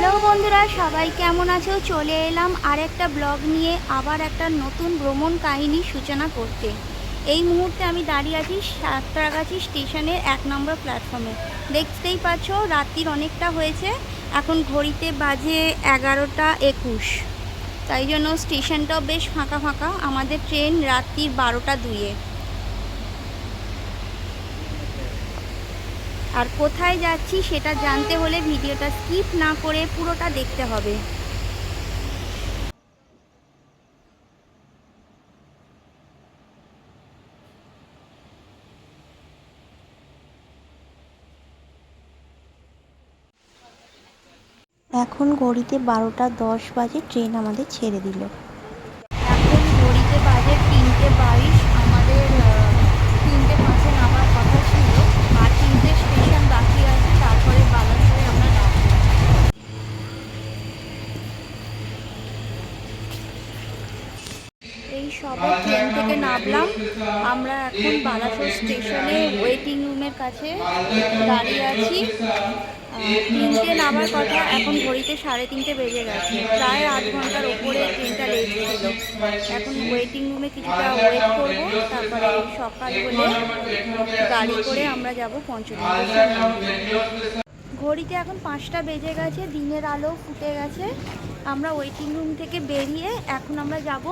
Hello বন্ধুরা, সবাই কেমন আছো? চলে এলাম আর একটা ব্লগ নিয়ে, আবার একটা নতুন ভ্রমণ কাহিনী সূচনা করতে। এই মুহূর্তে আমি দাঁড়িয়ে আছি সাতটাগাছি স্টেশনের এক নম্বর প্ল্যাটফর্মে দেখতেই পাচ্ছ, রাত্রির অনেকটা হয়েছে, এখন ঘড়িতে বাজে এগারোটা একুশ। তাই জন্য স্টেশনটাও বেশ ফাঁকা ফাঁকা, আমাদের ট্রেন রাত্রির বারোটা দুইয়ে। আর কোথায় যাচ্ছি সেটা জানতে হলে ভিডিওটা স্কিপ না করে পুরোটা দেখতে হবে। এখন ঘড়িতে বারোটা দশ বাজে, ট্রেন আমাদের ছেড়ে দিল এখন ঘড়িতে বাজে তিনটে বাইশ আমাদের আহ, তিনটে পাঁচে নামার কথা ছিল আর তিনটে স্টেশন বাকি আছে তারপরে বালাসরে আমরা নামবো এই সবে ট্রেন থেকে নামলাম আমরা এখন বালাসোর স্টেশনে ওয়েটিং রুমের কাছে দাঁড়িয়ে আছি। তিনটে নামার কথা এখন ঘড়িতে সাড়ে তিনটে বেজে গেছে। প্রায় আধ ঘণ্টার ওপরে ট্রেনটা লেট ছিল। এখন ওয়েটিং রুমে কিছুটা ওয়েট করব। তারপরে সকাল হলে গাড়ি করে আমরা যাব পঞ্চলিঙ্গেশ্বর ঘড়িতে এখন পাঁচটা বেজে গেছে। দিনের আলো ফুটে গেছে। আমরা ওয়েটিং রুম থেকে বেরিয়ে এখন আমরা যাব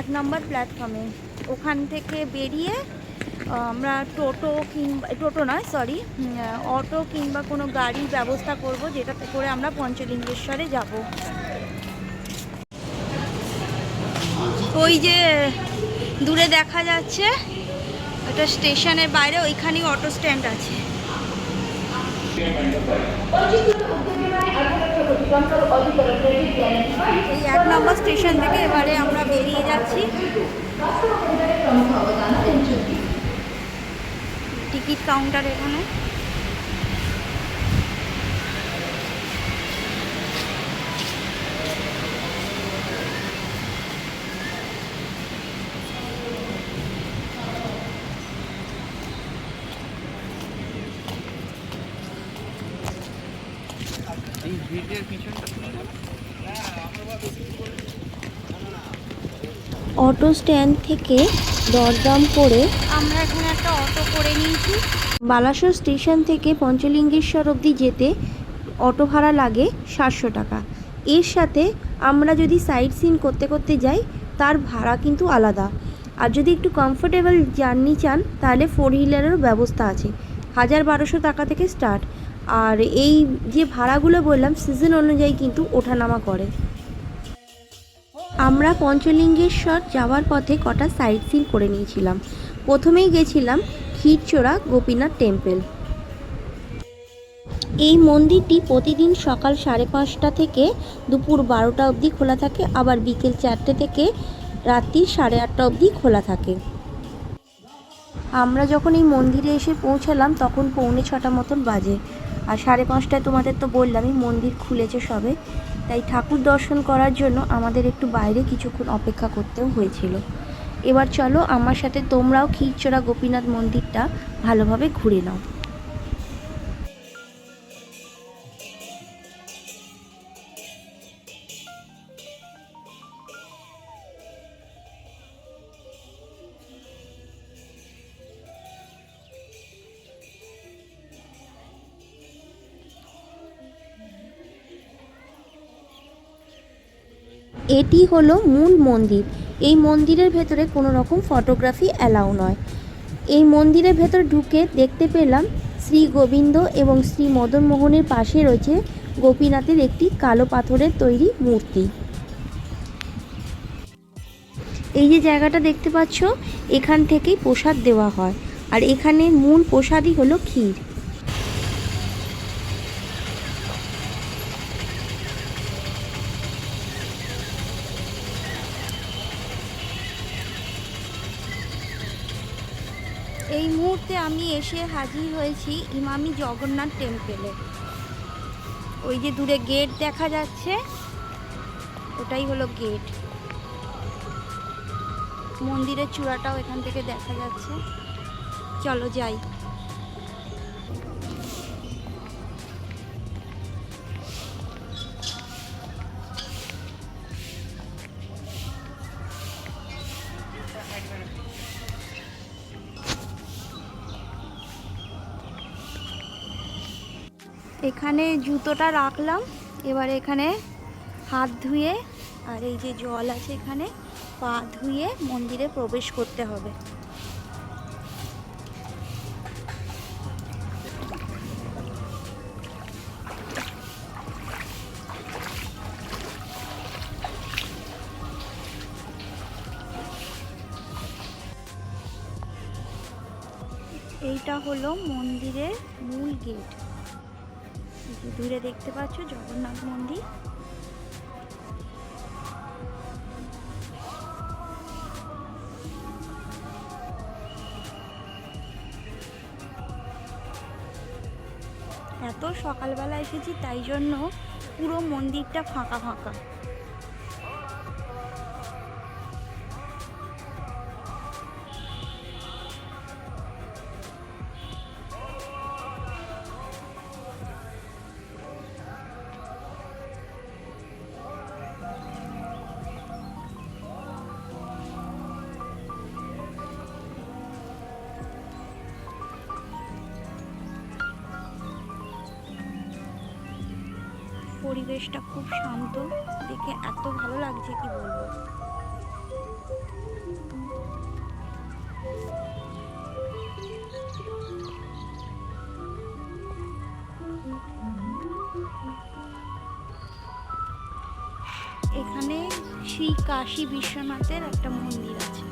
এক নম্বর প্ল্যাটফর্মে ওখান থেকে বেরিয়ে আমরা টোটো কিংবা, টোটো নয় সরি অটো কিংবা কোনো গাড়ির ব্যবস্থা করব যেটাতে করে আমরা পঞ্চলিঙ্গেশ্বরে যাব। ওই যে দূরে দেখা যাচ্ছে ওটা স্টেশনের বাইরে ওইখানেই অটো স্ট্যান্ড আছে। এই এক নম্বর স্টেশন থেকে এবারে আমরা বেরিয়ে যাচ্ছি। টিকিট কাউন্টার এখানে। অটো স্ট্যান্ড থেকে দরদাম করে আমরা এখানে একটা অটো করে নিয়েছি। বালাসোর স্টেশন থেকে পঞ্চলিঙ্গেশ্বর অবধি যেতে অটো ভাড়া লাগে সাতশো টাকা। এর সাথে আমরা যদি সাইট সিন করতে করতে যাই তার ভাড়া কিন্তু আলাদা। আর যদি একটু কমফোর্টেবল জার্নি চান তাহলে ফোর হুইলারেরও ব্যবস্থা আছে। হাজার বারোশো টাকা থেকে স্টার্ট আর এই যে ভাড়াগুলো বললাম সিজন অনুযায়ী কিন্তু ওঠানামা করে। আমরা পঞ্চলিঙ্গেশ্বর যাওয়ার পথে কটা সাইট সিন করে নিয়েছিলাম। প্রথমেই গেছিলাম ক্ষীরচোড়া গোপীনাথ টেম্পল এই মন্দিরটি প্রতিদিন সকাল সাড়ে পাঁচটা থেকে দুপুর বারোটা অবধি খোলা থাকে, আবার বিকেল চারটে থেকে রাত্রি সাড়ে আটটা অবধি খোলা থাকে। আমরা যখন এই মন্দিরে এসে পৌঁছালাম, তখন পৌনে ছটা মতন বাজে। আর সাড়ে পাঁচটায় তোমাদের তো বললামই মন্দির খুলেছে সবে। তাই ঠাকুর দর্শন করার জন্য আমাদের একটু বাইরে কিছুক্ষণ অপেক্ষা করতেও হয়েছিল। এবার চলো আমার সাথে তোমরাও ক্ষীরচোরা গোপীনাথ মন্দিরটা ভালোভাবে ঘুরে নাও। এটি হলো মূল মন্দির। এই মন্দিরের ভেতরে কোনো রকম ফটোগ্রাফি অ্যালাউ নয়। এই মন্দিরের ভেতর ঢুকে দেখতে পেলাম শ্রী গোবিন্দ এবং শ্রী মদন মোহনের পাশে রয়েছে গোপীনাথের একটি কালো পাথরের তৈরি মূর্তি। এই যে জায়গাটা দেখতে পাচ্ছ, এখান থেকেই প্রসাদ দেওয়া হয়। আর এখানে মূল প্রসাদই হলো ক্ষীর এই মুহূর্তে আমি এসে হাজির হয়েছি ইমামি জগন্নাথ টেম্পেলে। ওই যে দূরে গেট দেখা যাচ্ছে, ওটাই হলো গেট। মন্দিরের চূড়াটাও এখান থেকে দেখা যাচ্ছে। চলো যাই। এখানে জুতোটা রাখলাম। এবার এখানে হাত ধুয়ে আর এই যে জল আছে এখানে, পা ধুয়ে মন্দিরে প্রবেশ করতে হবে। এইটা হলো মন্দিরের মূল গেট দূরে দেখতে পাচ্ছ জগন্নাথ মন্দির। এত সকালবেলা এসেছি তাই জন্য পুরো মন্দিরটা ফাঁকা ফাঁকা। ভালো কি বলব। এখানে শ্রী কাশী বিশ্বনাথের একটা মন্দির আছে।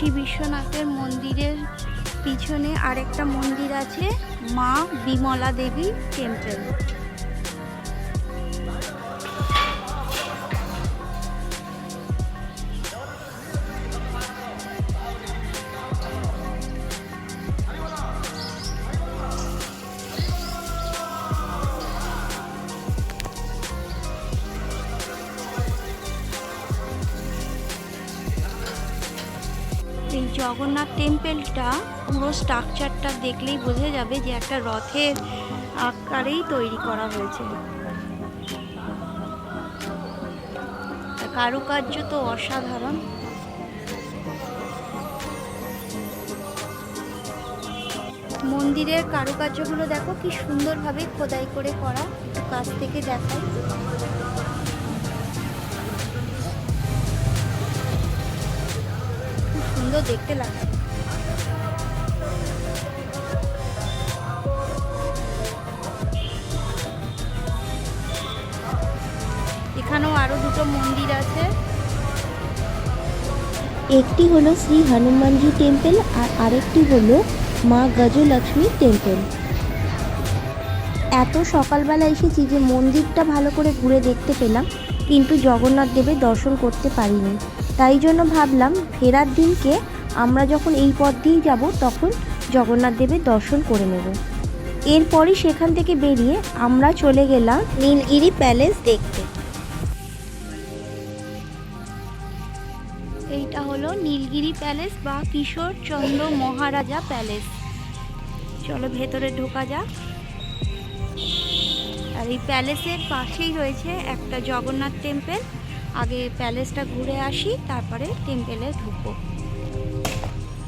কাশী বিশ্বনাথের মন্দিরের পিছনে আরেকটা মন্দির আছে মা বিমলা দেবী টেম্পল টেম্পলটা, পুরো স্ট্রাকচারটা দেখলেই বোঝা যাবে যে একটা রথের আকারেই তৈরি করা হয়েছে। কারুকার্য তো অসাধারণ। মন্দিরের কারুকার্যগুলো দেখো কি সুন্দরভাবে খোদাই করে করা একটু কাছ থেকে দেখাই খুব সুন্দর দেখতে লাগছে। এখানেও আরও দুটো মন্দির আছে। একটি হলো শ্রী হনুমানজি টেম্পল আর আরেকটি হলো মা গজলক্ষ্মী টেম্পল। এত সকালবেলা এসেছি যে মন্দিরটা ভালো করে ঘুরে দেখতে পেলাম, কিন্তু জগন্নাথ দেবের দর্শন করতে পারিনি। তাই জন্য ভাবলাম ফেরার দিনকে আমরা যখন এই পথ দিয়েই যাব, তখন জগন্নাথ দেবের দর্শন করে নেব। এরপরই সেখান থেকে বেরিয়ে আমরা চলে গেলাম নীলগিরি প্যালেস দেখতে। নীলগিরি প্যালেস বা কিশোর চন্দ্র মহারাজা প্যালেস। চলো ভেতরে ঢোকা যাক। আর এই প্যালেসের পাশেই রয়েছে একটা জগন্নাথ টেম্পেল। আগে প্যালেসটা ঘুরে আসি, তারপরে টেম্পেলে ঢুকবো।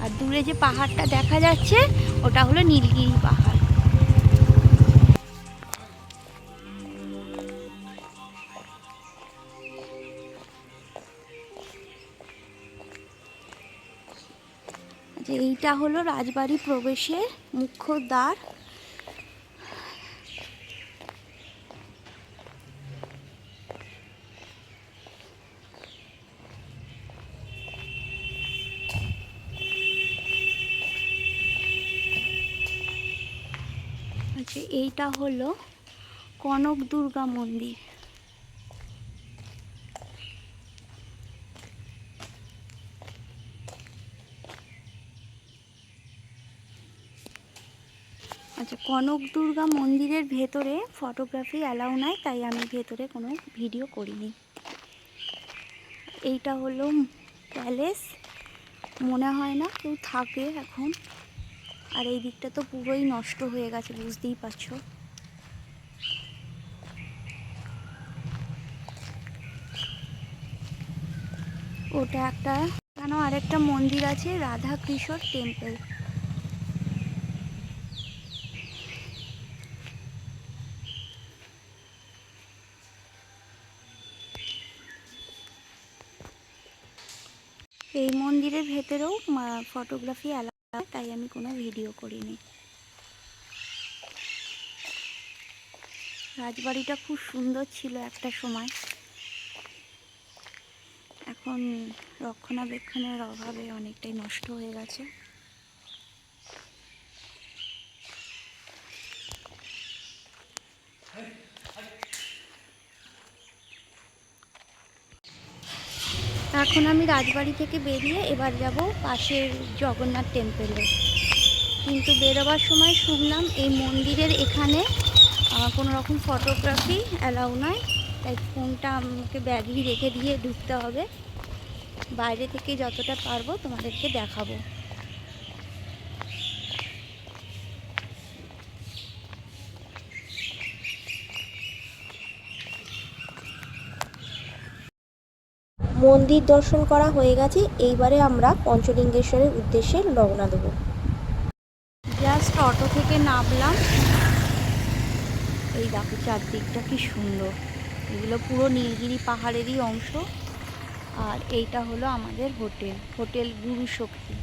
আর দূরে যে পাহাড়টা দেখা যাচ্ছে, ওটা হলো নীলগিরি পাহাড়। যে এইটা হলো রাজবাড়ি প্রবেশের মুখ্য দ্বার। আচ্ছা এইটা হলো কনক দুর্গা মন্দির আচ্ছা কনক দুর্গা মন্দিরের ভেতরে ফটোগ্রাফি অ্যালাউ নাই, তাই আমি ভেতরে কোনো ভিডিও করিনি। এইটা হলো প্যালেস মনে হয় না কেউ থাকে এখন। আর এই দিকটা তো পুরোই নষ্ট হয়ে গেছে, বুঝতেই পারছ। ওটা একটা কেন আরেকটা মন্দির আছে রাধা কৃষ্ণ টেম্পল এই মন্দিরের ভেতরেও ফটোগ্রাফি আলাদা তাই আমি কোনো ভিডিও করিনি। রাজবাড়িটা খুব সুন্দর ছিল একটা সময়। এখন রক্ষণাবেক্ষণের অভাবে অনেকটাই নষ্ট হয়ে গেছে। এখন আমি রাজবাড়ি থেকে বেরিয়ে এবার যাব পাশের জগন্নাথ টেম্পেলে কিন্তু বেরোবার সময় শুনলাম এই মন্দিরের এখানে কোনো রকম ফটোগ্রাফি অ্যালাউ নয় তাই ফোনটা আমাকে ব্যাগই রেখে দিয়ে ঢুকতে হবে। বাইরে থেকে যতটা পারব তোমাদেরকে দেখাবো। মন্দির দর্শন করা হয়ে গেছে। এইবারে আমরা পঞ্চলিঙ্গেশ্বরের উদ্দেশ্যে রওনা দেবো। জাস্ট অটো থেকে নামলাম। এই দেখো চারদিকটা কি সুন্দর। এগুলো পুরো নীলগিরি পাহাড়েরই অংশ। আর এইটা হলো আমাদের হোটেল। হোটেল গুরু শক্তি।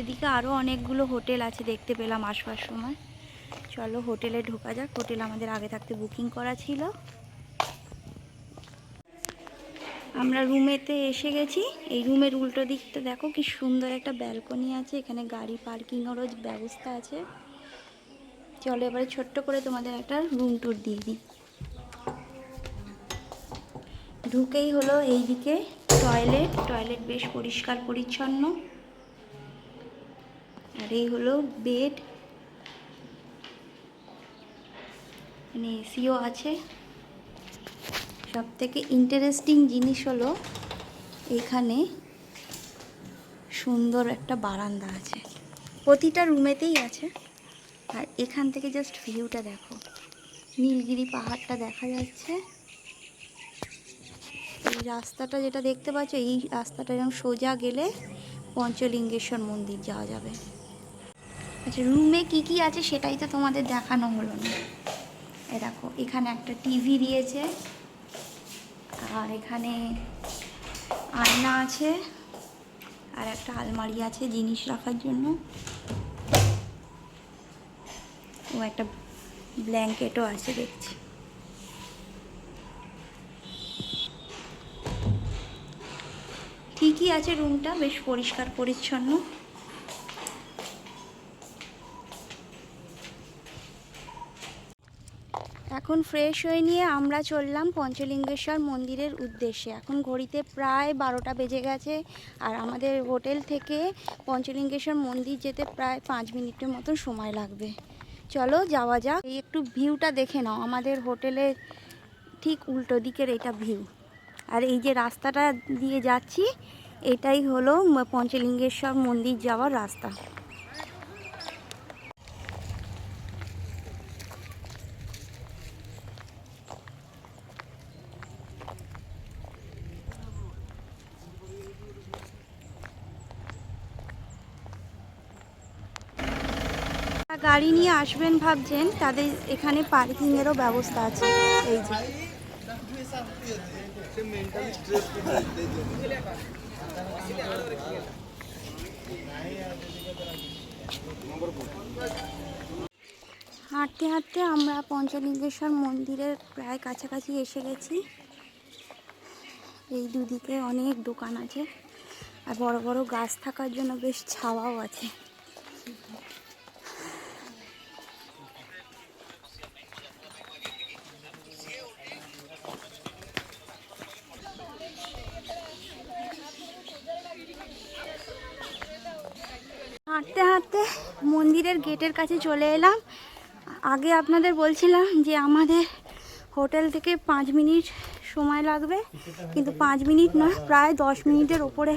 এদিকে আরও অনেকগুলো হোটেল আছে দেখতে পেলাম আসবার সময়। চলো হোটেলে ঢোকা যাক। হোটেল আমাদের আগে থাকতে বুকিং করা ছিল। আমরা রুমেতে এসে গেছি। এই রুমের উল্টো দিকটা দেখো কি সুন্দর একটা ব্যালকনি আছে, এখানে গাড়ি পার্কিংয়েরও ব্যবস্থা আছে। চলো এবারে ছোট্ট করে তোমাদের একটা রুম ট্যুর দিয়ে দিই। ঢুকেই হলো এই দিকে টয়লেট টয়লেট বেশ পরিষ্কার পরিচ্ছন্ন। আর এই হলো বেড মানে এসিও আছে। সব থেকে ইন্টারেস্টিং জিনিস হলো এখানে সুন্দর একটা বারান্দা আছে। প্রতিটা রুমেতেই আছে। আর এখান থেকে জাস্ট ভিউটা দেখো। নীলগিরি পাহাড়টা দেখা যাচ্ছে। এই রাস্তাটা যেটা দেখতে পাচ্ছ, এই রাস্তাটা এরকম সোজা গেলে পঞ্চলিঙ্গেশ্বর মন্দির যাওয়া যাবে। আচ্ছা রুমে কি কি আছে সেটাই তো তোমাদের দেখানো হলো না। এ দেখো, এখানে একটা টিভি দিয়েছে। আর এখানে আয়না আছে আর একটা আলমারি আছে জিনিস রাখার জন্য। ও একটা ব্ল্যাঙ্কেটও আছে দেখছি। ঠিকই আছে রুমটা, বেশ পরিষ্কার, পরিচ্ছন্ন। এখন ফ্রেশ হয়ে নিয়ে আমরা চললাম পঞ্চলিঙ্গেশ্বর মন্দিরের উদ্দেশ্যে। এখন ঘড়িতে প্রায় বারোটা বেজে গেছে আর আমাদের হোটেল থেকে পঞ্চলিঙ্গেশ্বর মন্দির যেতে প্রায় পাঁচ মিনিটের মতন সময় লাগবে। চলো যাওয়া যাক। এই একটু ভিউটা দেখে নাও। আমাদের হোটেলের ঠিক উল্টো দিকের এটা ভিউ। আর এই যে রাস্তাটা দিয়ে যাচ্ছি, এটাই হলো পঞ্চলিঙ্গেশ্বর মন্দির যাওয়ার রাস্তা। গাড়ি নিয়ে আসবেন ভাবছেন, তাদের এখানে পার্কিংয়েরও ব্যবস্থা আছে। এই যে। হাঁটতে হাঁটতে আমরা পঞ্চলিঙ্গেশ্বর মন্দিরের প্রায় কাছাকাছি এসে গেছি। এই দুদিকে অনেক দোকান আছে, আর বড় বড় গাছ থাকার জন্য বেশ ছাওয়াও আছে। মন্দিরের গেটের কাছে চলে এলাম। আগে আপনাদের বলছিলাম যে আমাদের হোটেল থেকে পাঁচ মিনিট সময় লাগবে, কিন্তু পাঁচ মিনিট নয়, প্রায় দশ মিনিটের ওপরে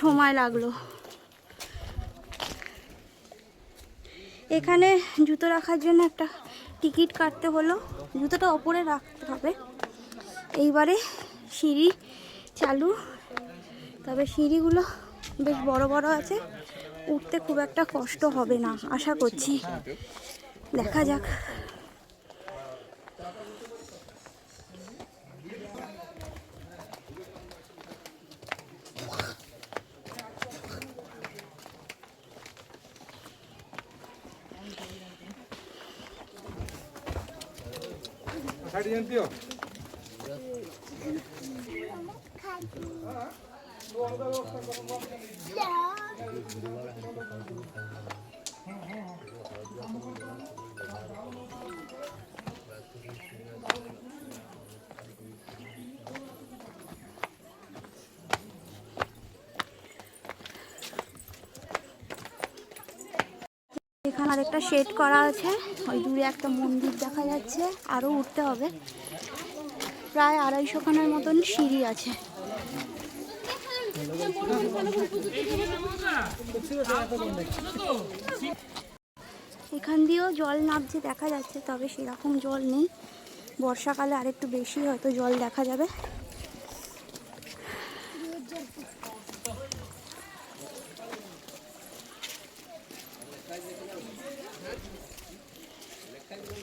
সময় লাগল। এখানে জুতো রাখার জন্য একটা টিকিট কাটতে হলো। জুতোটা ওপরে রাখতে হবে। এইবারে সিঁড়ি চালু। তবে সিঁড়িগুলো বেশ বড় বড় আছে। উঠতে খুব একটা কষ্ট হবে না আশা করছি। দেখা যাক। এখানে আরেকটা শেড করা আছে। ওই দূরে একটা মন্দির দেখা যাচ্ছে। আরও উঠতে হবে। প্রায় আড়াইশো খানার মতন সিঁড়ি আছে। এখান দিয়েও জল নামছে, দেখা যাচ্ছে, তবে সেরকম জল নেই। বর্ষাকালে আরেকটু বেশি হয়তো জল দেখা যাবে।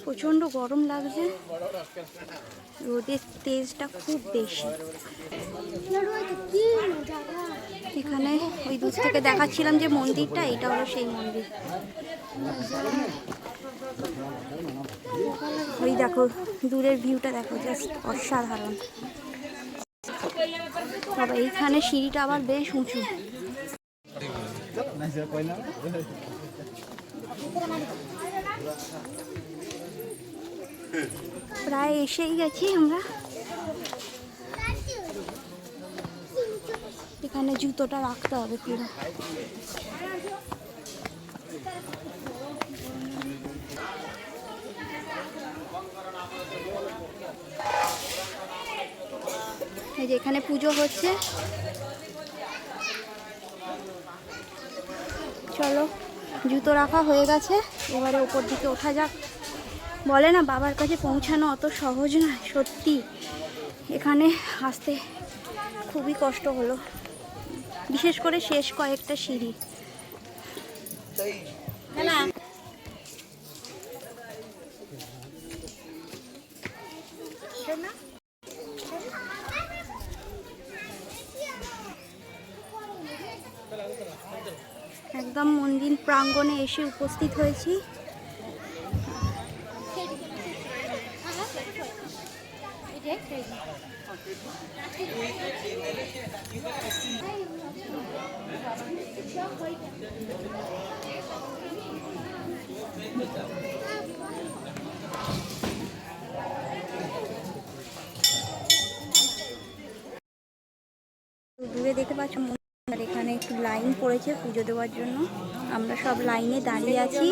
প্রচণ্ড গরম লাগছে। রোদের তেজটা খুব বেশি। এখানে ওই দূর থেকে দেখাচ্ছিলাম যে মন্দিরটা, এটা হলো সেই মন্দির। ওই দেখো, দূরের ভিউটা দেখো জাস্ট অসাধারণ। তবে এইখানে সিঁড়িটা আবার বেশ উঁচু। প্রায় এসেই গেছি আমরা। এখানে জুতোটা রাখতে হবে পুরো। এই যে এখানে পুজো হচ্ছে। চলো, জুতো রাখা হয়ে গেছে। এবারে ওপর দিকে ওঠা যাক। বলে না, বাবার কাছে পৌঁছানো অত সহজ নয়, সত্যি। এখানে আসতে খুবই কষ্ট হলো। বিশেষ করে শেষ কয়েকটা সিঁড়ি। একদম মন্দির প্রাঙ্গণে এসে উপস্থিত হয়েছি। দূরে দেখতে পাচ্ছ আর এখানে একটু লাইন পড়েছে পুজো দেওয়ার জন্য। আমরা সব লাইনে দাঁড়িয়ে আছি।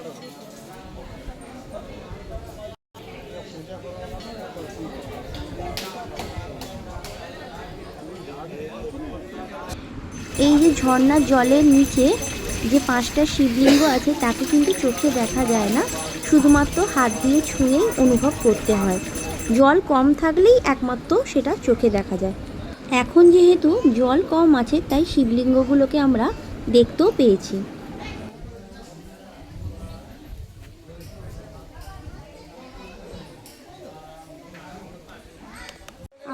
এই যে ঝর্ণার জলের নিচে যে পাঁচটা শিবলিঙ্গ আছে, তাকে কিন্তু চোখে দেখা যায় না। শুধুমাত্র হাত দিয়ে ছুঁয়েই অনুভব করতে হয়। জল কম থাকলেই একমাত্র সেটা চোখে দেখা যায়। এখন যেহেতু জল কম আছে, তাই শিবলিঙ্গগুলোকে আমরা দেখতেও পেয়েছি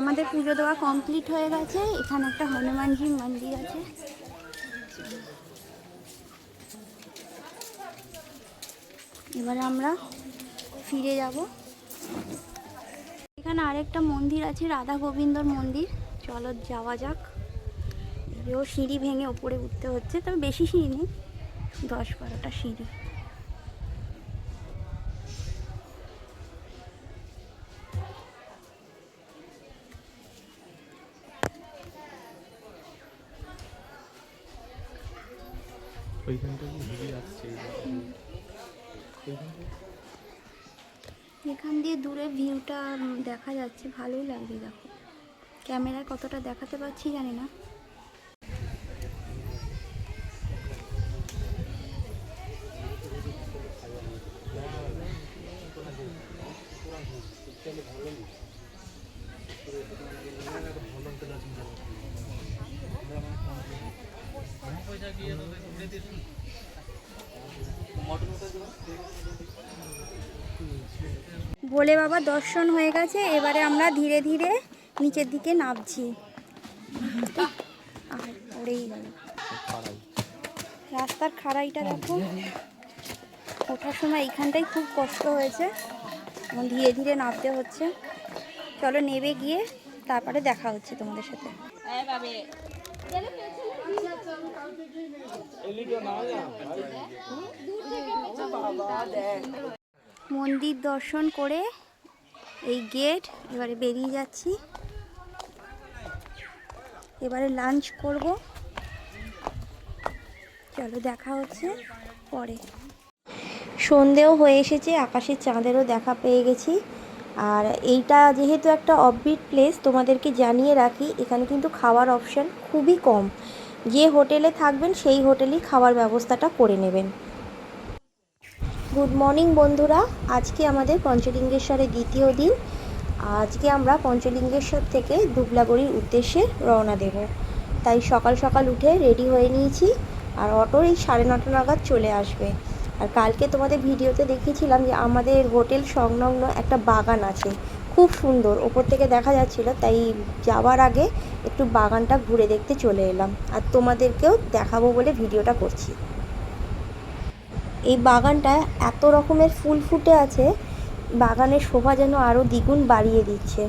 আমাদের পুজো দেওয়া কমপ্লিট হয়ে গেছে। এখানে একটা হনুমানজি মন্দির আছে। এবারে আমরা ফিরে যাব। এখানে আরেকটা মন্দির আছে, রাধা গোবিন্দর মন্দির। চলো যাওয়া যাক। এও সিঁড়ি ভেঙে ওপরে উঠতে হচ্ছে, তবে বেশি সিঁড়ি নেই। দশ বারোটা সিঁড়ি। এখান দিয়ে দূরে ভিউটা দেখা যাচ্ছে। ভালোই লাগছে দেখো। ক্যামেরায় কতটা দেখাতে পারছি জানি না। ভোলে বাবা দর্শন হয়ে গেছে, এবারে আমরা ধীরে ধীরে নিচের দিকে নামছি। আর রাস্তার খাড়াইটা দেখো। ওঠার সময় এইখানটাই খুব কষ্ট হয়েছে। এখন ধীরে ধীরে নামতে হচ্ছে। চলো নেবে গিয়ে, তারপরে দেখা হচ্ছে তোমাদের সাথে। মন্দির দর্শন করে এই গেট, এবারে বেরিয়ে যাচ্ছি। এবারে লাঞ্চ করব। চলো দেখা হচ্ছে পরে। সন্ধেও হয়ে এসেছে, আকাশের চাঁদেরও দেখা পেয়ে গেছি। আর এইটা যেহেতু একটা অফবিট প্লেস তোমাদেরকে জানিয়ে রাখি, এখানে কিন্তু খাওয়ার অপশান খুবই কম। যে হোটেলে থাকবেন, সেই হোটেলেই খাওয়ার ব্যবস্থাটা করে নেবেন। গুড মর্নিং বন্ধুরা। আজকে আমাদের পঞ্চলিঙ্গেশ্বরের দ্বিতীয় দিন। আজকে আমরা পঞ্চলিঙ্গেশ্বর থেকে দুবলাগড়ির উদ্দেশ্যে রওনা দেব। তাই সকাল সকাল উঠে রেডি হয়ে নিয়েছি আর অটো এই সাড়ে নটা নাগাদ চলে আসবে। আর কালকে তোমাদের ভিডিওতে দেখিয়েছিলাম যে আমাদের হোটেল সংলগ্ন একটা বাগান আছে। খুব সুন্দর। ওপর থেকে দেখা যাচ্ছিল, তাই যাওয়ার আগে একটু বাগানটা ঘুরে দেখতে চলে এলাম। আর তোমাদেরকেও দেখাবো বলে ভিডিওটা করছি। এই বাগানটা এত রকমের ফুল ফুটে আছে, বাগানের শোভা যেন আরও দ্বিগুণ বাড়িয়ে দিচ্ছে।